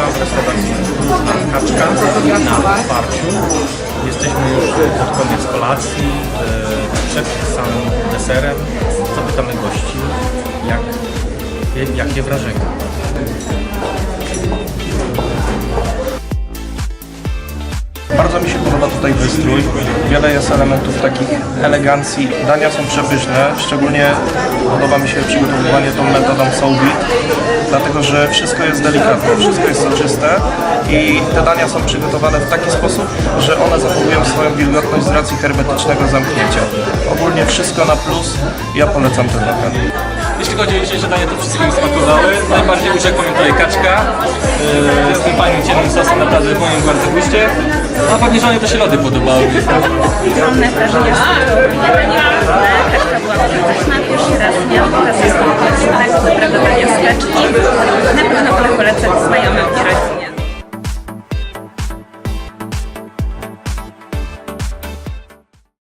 kawa w restauracji Kaczka na otwarciu. Jesteśmy już pod koniec kolacji, e, przed samym deserem. Zapytamy gości, jak, jakie wrażenia. Bardzo mi się podoba tutaj wystrój. Wiele jest elementów takich elegancji. Dania są przepyszne. Szczególnie podoba mi się przygotowywanie tą metodą sołbit, dlatego że wszystko jest delikatne, wszystko jest soczyste i te dania są przygotowane w taki sposób, że one zachowują swoją wilgotność z racji hermetycznego zamknięcia. Ogólnie wszystko na plus. Ja polecam ten lokal. Jeśli chodzi o dzisiejsze danie, to wszystkie mi smakowały. Najbardziej uciekła mi tutaj kaczka yy, z tym fajnym ciemnym sosem, naprawdę w moim bardzo guście. A pewnie żonie to się lody podobały. ogromne wrażenia